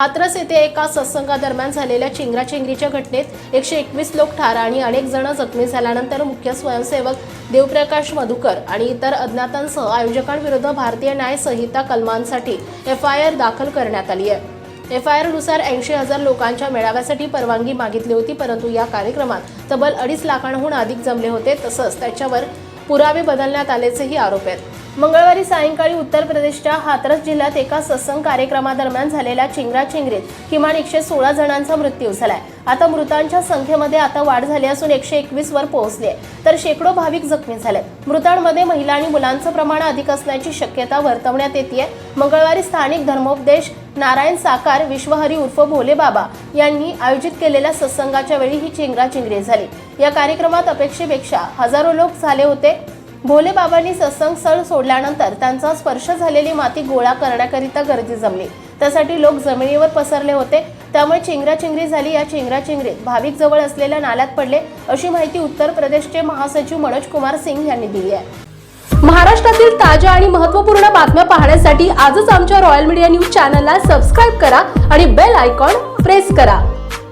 हाथरस येथे एका सत्संगादरम्यान झालेल्या चिंगराचिंगरीच्या घटनेत एकशे एकवीस लोक ठार आणि अनेक जण जखमी झाल्यानंतर मुख्य स्वयंसेवक देवप्रकाश मधुकर आणि इतर अज्ञातांसह आयोजकांविरुद्ध भारतीय न्याय संहिता कलमांसाठी एफ आय आर दाखल करण्यात आली आहे. एफ आय आरनुसार ऐंशी हजार लोकांच्या मेळाव्यासाठी परवानगी मागितली होती परंतु या कार्यक्रमात तब्बल अडीच लाखांहून अधिक जमले होते तसंच त्याच्यावर पुरावे बदलण्यात आल्याचेही आरोप आहेत. मंगळवारी सायंकाळी उत्तर प्रदेशच्या हाथरस जिल्ह्यात एका सत्संग कार्यक्रमादरम्यान झालेल्या चिंगराचिंगरीत किमान एकशे सोळा जणांचा मृत्यू झालाय. आता मृतांच्या संख्येमध्ये आता वाढ झाली असून एकशे एकवीस वर पोहोचली आहे तर शेकडो भाविक जखमी झाले मृतांमध्ये महिला आणि मुलांचं प्रमाण अधिक असण्याची शक्यता वर्तवण्यात येते मंगळवारी स्थानिक धर्मोपदेश नारायण साकार विश्वहरी उर्फ भोले बाबा यांनी आयोजित केलेल्या सत्संगाच्या वेळी ही चिंगराचिंगरी झाली. या कार्यक्रमात अपेक्षेपेक्षा हजारो लोक झाले होते. भोले बाबांनी सत्संग स्थळ सोडल्यानंतर त्यांचा स्पर्श झालेली माती गोळा करण्याकरिता गर्दी जमली. त्यासाठी लोक जमिनीवर पसरले होते. त्यामुळे चिंगराचिंगरी झाली. या चिंगराचिंगरीत भाविक जवळ असलेल्या नाल्यात पडले अशी माहिती उत्तर प्रदेशचे महासचिव मनोज कुमार सिंग यांनी दिली आहे. महाराष्ट्रातील ताज्या आणि महत्त्वपूर्ण बातम्या पाहण्यासाठी आजच आमच्या रॉयल मीडिया न्यूज चॅनलला सबस्क्राईब करा आणि बेल आयकॉन प्रेस करा.